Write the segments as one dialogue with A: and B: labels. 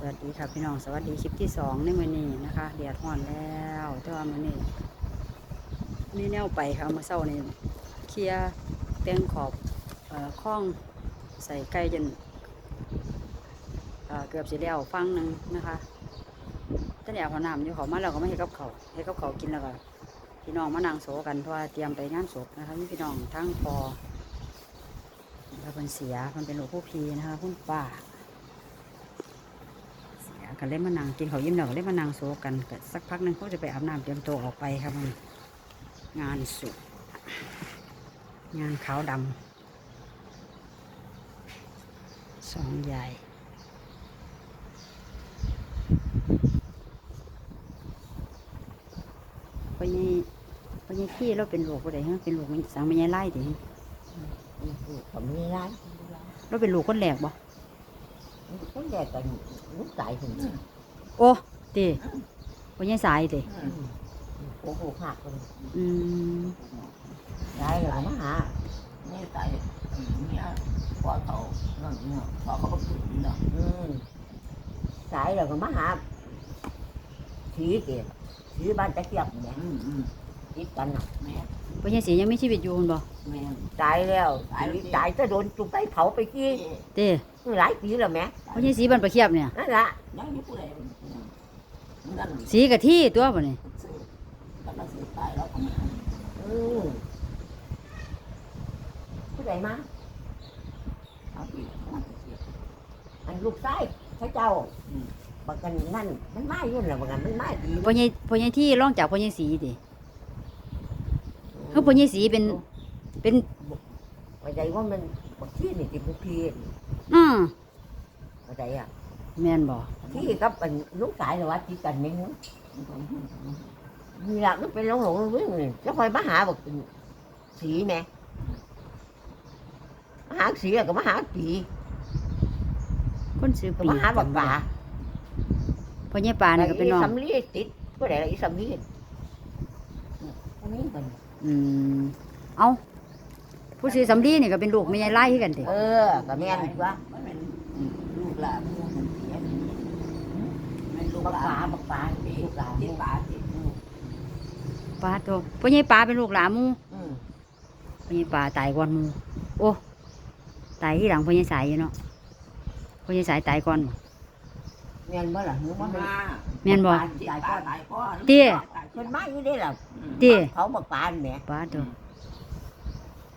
A: สวัสดีค่ะพี่น้องสวัสดีคลิปที่สองในมื้อนี้นะคะเดียดห่อนแล้วแต่ว่ามื้อนี้มีแนวไปค่ะเมื่อเช้านี่เคลียเตียงขอบคล้องใส่ไก่จนเกือบสิแล้วฟังหนึ่งนะคะตั้งแต่เอานำอยู่เขามาแล้วก็ไม่ให้กับเขาให้กับเขากินแล้วก็พี่น้องมานั่งโศกันเพราะว่าเตรียมไปงานศพนะคะมีพี่น้องทั้งพอแล้วคนเสียมันเป็นหลวงผู้พีนะคะคุณป้า ก็เล่นมานางกินเขาวยิ้มแล้วก็เล่นมานางโซกันก็สักพักหนึงเขาจะไปอาบน้ำเตรียมตัวออกไปครับมันงานสุดงานขาวดำสองใหญ่พอยี่พอยี่ขี้เราเป็นลูกผู้ใดฮะเป็นลูกมันสังไม่ยายไล่ดิ
B: ผมมีร้าน
A: เราเป็นลูกคนแรกบ่
B: คนแรกกันลูกไก่ถึง
A: โอ้ตีพอยี่สายตี
B: โอ้โหหักเลย
A: อืม
B: ได้เลยมาหา
C: นี่ตายเนี่ยพอเขานั่นเนี่ยพอเขาก็ปลุกนี่นะ
B: อืมสายเลยก็มาหาสีเกียสีบ้านตะเกียบเนี่ย
C: อืมอืม
B: ติดกันน่ะ
C: แม่
A: พอยี่สียังมีชีวิตอยู่หั่นบ่
C: แม่
B: ตายแล้วสีตายจะโดนจุกไปเผาไปกี้
A: เต้
B: หลายปีแล้วแม่
A: พอยี่สีบันประเคียบเนี่ย
B: นั่นละ
C: ยังอยู่ผู้ใดนั่น
A: สีกะที่ตัวบ่นี่
C: ซื้อกำลังซื้อตายแล้วก็มา
B: อืมผู้ใดมา
C: เอาอีกมันเสีย
B: อันลูกชายพระเจ้าบักกันนั่นมันมาอยู่น่ะบักกันมันมาดี
A: พอยี่พอยี่ที่ร่องจากพอยี่สีดิคือพอยี่สีเป็นเป็น
B: ว่าใจว่ามันบักที่นี่ติบุพีน
A: อือ
B: ว่าใจอะ
A: แม่นบ่
B: ที่กับเป็นลูกสายหรือว่าที่กันนี่นะมีหลักมันเป็นหลงหลงๆวิ่งเลยจะคอยมาหาบอกเป็นสีแม่มาหาสีแล้วก็มาหาสี
A: คนซื้อ
B: ก็
A: ปี
B: มาหาบักป่า
A: พอยี่ปลานี่ก็เป็นน้อง
B: สำลีติดก็ได้ละอีสำลีอันนี้เป็น
A: อืมเอ้า ผู้ซื้อสำลีนี่ก็เป็นลูกแม่ยายไล่คือกันติ
B: เออก็แม่นว่า
C: มันเป็นลูกหลานผู้คนเสียมันลูก
B: บัก
C: หลา
B: ป่านบักป่า
C: ติ
B: ลู
C: ด
B: กหลาน
C: ติดปลาติดลูก
A: ปลาตัวพอยี่ปลาเป็นลูกหลานหมู
B: อืม
A: พอยี่ปลาตายก่อนหมูโอ้ตายที่หลังพอยี่สายอยู่เนาะพอยี่สายตายก่อนบ่
B: แม่นบ่ล่ะหนู
C: มั
B: มันนเป็น
C: มา
A: แม่นบ่
C: ติดปลาตายก้อน
B: มันมาอยู่ได้ล่ะ
A: ติ
B: เขาบักป่าแม่
A: ปลาตัว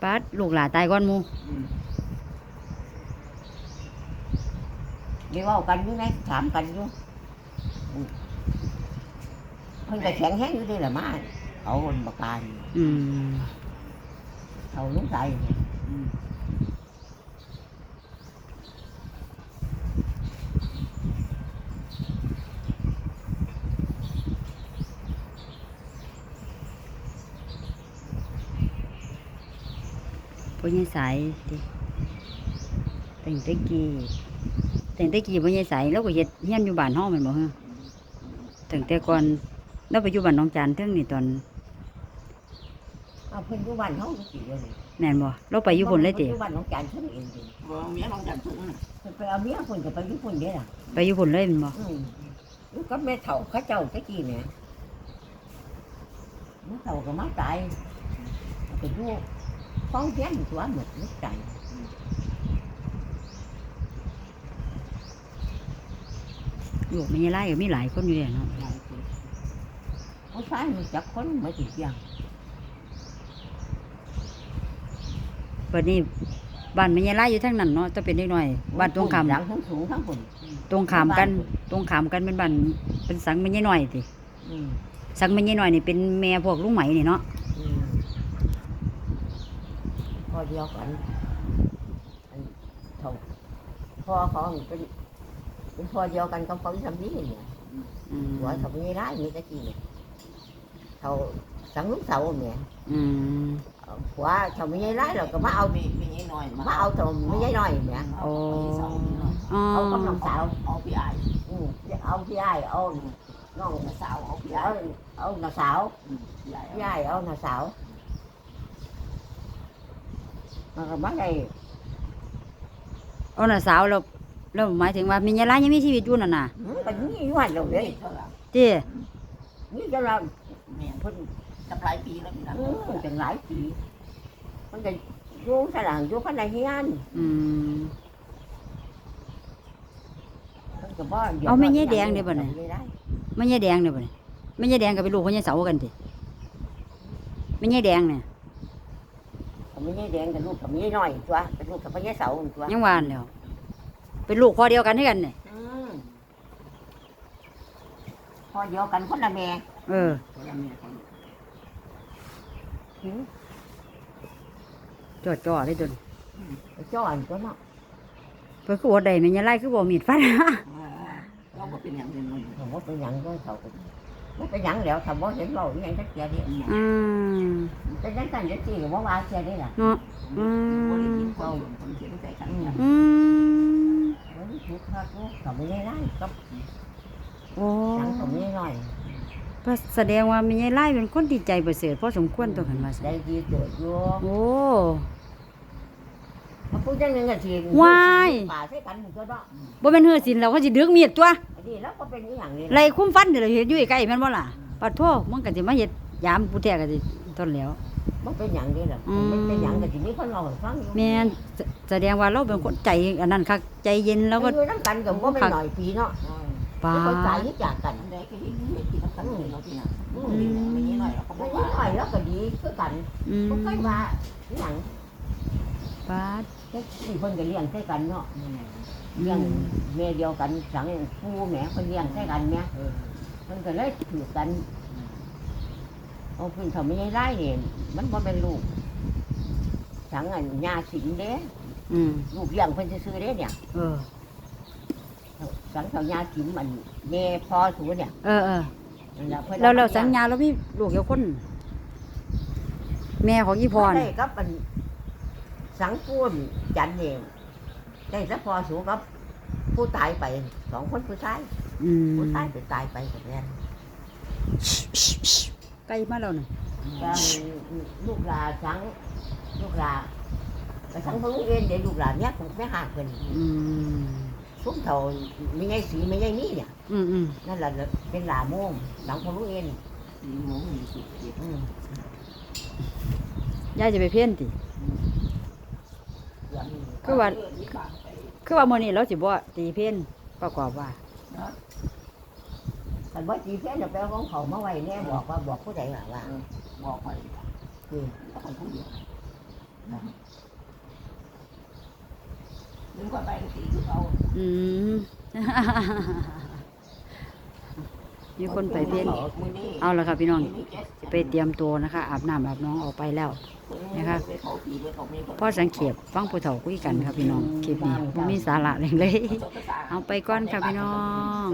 A: ปลาลูกหลานตายก่อนหมู
B: เดี๋ยวเอากันอยู่ไหนถามกันอยู่อืมเพิ่นก็แข็งแห้งอยู่ได้ล่ะมาเขาคนบักป่านี่
A: อืม
B: เขาลูกชายนี่
A: พญสายติแต่งแตะกี้แต่งแตะกี้พญสายแล้วก็เฮ็ดเฮียนอยู่บ้านห้องแม่นบ่ฮะตั้งแต่ก่อนเราไปอยู่บ้านน้องจานเทิงนี่ตอน
B: เอาเพิ่นอยู่บ้านเขาก็สิเดียวนี่
A: แม่นบ่เราไปอยู่พุ่นเลยติ
B: พิ่อยู่บ้านน้องจานเพิ่นเองดิ
C: บ่เมียน้องจันทุง
B: เพิ่นไปเอาเมียเพิ่นก็ไปอยู่พุ่นเด้ล่ะ
A: ไปอยู่พุ่นเลยแม่นบ่
B: อืมอยู่กับแม่เฒ่าเขาเจ้าตะกี้เนี่ยแม่เฒ่าก็มาตายก็อยู่ ฟ้องเพียนตัวหมดลูกใจ
A: ลูกแม่ยายไล่มีหลายคนอยู่แล้วเนาะ
B: ผู้ชายมันจักคนมาสิเสียง
A: บัดนี้บ้านแม่ยายไล่อยู่ทางนั้นเนาะจะเป็นเด็กน้อยบ้านตรงขาม
B: หลังทั้งสูงทั้งคน
A: ตรงขามกัน ตรงขามกันเป็นบ้านเป็นสังแม่ยายน้อยติสังแม่ยายน้อยนี่เป็นแม่พวกลุงไหมนี่เนาะ
B: พอเดียวกันอันเฒ่าพ่อเขาเป็นเป็นพ่อเดียวกันกับเขาทำนี้เนี่ย
A: อืม
B: หัวเขาไม่ได้มีตะกี้เนี่ยเขาสังลูกเสาเนี่ย
A: อืม
B: หัวเขาไม่ได้เราก็มาเอา
C: มีมีนิดหน่อย
B: มาเอาตัวไม่ได้น้อยเนี่ย
A: อ๋อ
B: เอากำลังสาว
C: เอาพี่ไอ้
B: อืมเอาพี่ไอ้เอาน้อง
C: สาวเอาพี่
B: เอา
C: ไอ้
B: เอาน้าสาว
C: พี่ไอ้
B: พี่ไอ้เอาน้าสาว มันก็มาได้
A: เอาน่ะสาวเราแล้วหมายถึงว่ามียายร้ายยังมีชีวิตอยู่นั่นน่ะ
B: หืมก็นี่อยู่หันเราเลย
C: เท่าไหร่
A: เจ้
B: นี่จะเรา
C: แม่
B: เพิ่น
C: จะหลายปีแล้วพี่นะ
B: อืมจังหลายปี มันก็อยู่สลางอยู่พันในเฮียน
A: อืม
B: มันก็บ่ดืด
A: เอาแม่ยายแดงเด้บ่เนี่ย
B: จำไม่ได้
A: ไม่ยายแดงเนี่ยบ่เนี่ยไม่ยายแดงกับเป็นลูกของยายเสากันติไม่ยายแดงเนี่ย
B: ก็ไม่ใช่แดงกับลูกกับไม่ใช่น้อยตัวเป็นลูกกับพญาเสาตัว
A: ยังหวานแล้วเป็นลูกพ่อเดียวกันด้วยกันเนี่ย
B: อืมพอเดียวกันคนละแม่
A: เออ
C: ตัวละแม่คน
B: หืม
A: จอดจ่อเลยจน
B: ไปจ้อนตัวเนาะ
A: เพื่อคือว่าใดแม่ยายไล่คือบ่มีดฟัน
C: เราก็เป็นอย่างเดียวมัน
B: ผมว่าเป็นหยังก็เขาไม่เป็นหยังแล้วทำว่าเห็นเราอหยังสักเสียเดียว
A: อืม
B: แต่ยังกันจะตีว่าว่าเสียได้ล่ะ
A: เนาะอื
C: คน
A: ม
C: ที่เขาคนเขียนใจกัน
A: อืม
B: มันถูกคักลูกเขาไม่ได้ไล่ก็
A: โอ้
B: หยังเขาไม่ได้น้อย
A: ก็แสดงว่าแม่ยายไล่เป็นคนที่ใจประเสริฐพอสมควรตัวกันว่าซั่น
B: ได้ดีเกิดอยู่
A: โอ้
B: มาพูดจังหนึงก็ที
A: ว้าย
B: ป่าใช้กันก็ได้
A: บ่แม่นเฮือสินแล้วเขาสิดึกมีดตัว
B: อันนี้แล้วก็เป็นอหย่างนี้
A: ไล่คุ้มฟันเดี๋ยวเฮ็ดอยู่ใกล้ๆแม่นบ่ล่ะปัดโทมันก็สิมาเฮ็ดยามผู้แท้ก็สิต้นแล้ว
B: มันเป็นอย่างนี้แหละ
A: อืม
B: มันเป็นอย่างแต่ทีนี้คนเราให้ฟังอยู่
A: แม่นแสแสดงว่าเราเป็นคนใจอันนั้นคักใจเย็นแล้วก็
B: อยู่น้ำกันกับว่าเป็นหน่อยปีเนาะ
A: ปา
B: ไม่เข้าใจที่จากกัน
C: อันใดก็ยิ่งเห็นที่มันตั้งเราที่น่ะไม่ยิ่งหน่อยเราก็บ
B: ไม่
C: อก
B: ยิ่
C: ว่าง
B: หน่อยแล้วก็ดีคือกัน
A: อืม
B: ก็ใกล้ว่าอหย่าง
A: ปาด
B: ที่เพิ่นก็เลี้ยงใส่กันเนาะเลี้ยงแม่เดียวกันสังผู้แม่เพิ่นเลี้ยงใส่กันแม่เพิ่นก็เลยถือกันเอาเพิ่นเขาไม่ได้ไล่เนี่ยมันบ่เป็นลูกสังอันญาสินเด้
A: อืม
B: ลูกเลี้ยงเพิ่นซื้อๆเด้เนี่ย
A: เออ
B: สังเขาญาสินมันแม่พ่อสูเนี่ย
A: เออเออ
B: นั่นล่ะพิ่น
A: แล้วเราสัญญาเรามีลูกเดียวคน แม่ของอีพร
B: ได้กับมัน สังปูนจันเองได้สัพอสูกับผู้ตายไปสองคนผู้ชาย
A: อืม
B: ผู้ตายไปตายไปกับแม่น
A: ใกล้มาแล้วนี่
B: ก็ลูกหลาสังลูกหลาก็สังพลูกเอ็นเดี๋ยวลูกหลานเนี้ยผมไม่ห่างกัน
A: อืม
B: ซุ้มเท่าไม่ใช่สีไม่ใช่นี่เนี่ย
A: อืมอืม
B: นั่นแหละเป็นหลาโม่งสังพลูกเอ็น
C: มีหมูมีสุกเก็บ
B: อืม
A: ยายจะไปเพี้ยนติ คือว่า คือว่ามื้อนี้เราสิบ่ตีเพี้ยนประกอบว่า
B: แต่ว่าจีเส้นเราไปเอาของเขามาไว้แน่บอกว่าบอกผู้ใดว่าว่า
C: บอกไป
B: คือ
C: ต้องพูดเดียวนึกว่าไปตีคือเขา
A: อืม มีคนไปเพี้ยนเอาละค่ะพี่น้องไปเตรียมตัวนะคะ อาบน้ำอาบน้องออกไปแล้วนะคะพ่อสังเขปฟังผู้เฒ่าคุยกันครับพี่น้องคลิปนี้บ่มีสาระเลยเลย เอาไปก่อนค่ะพี่น้อง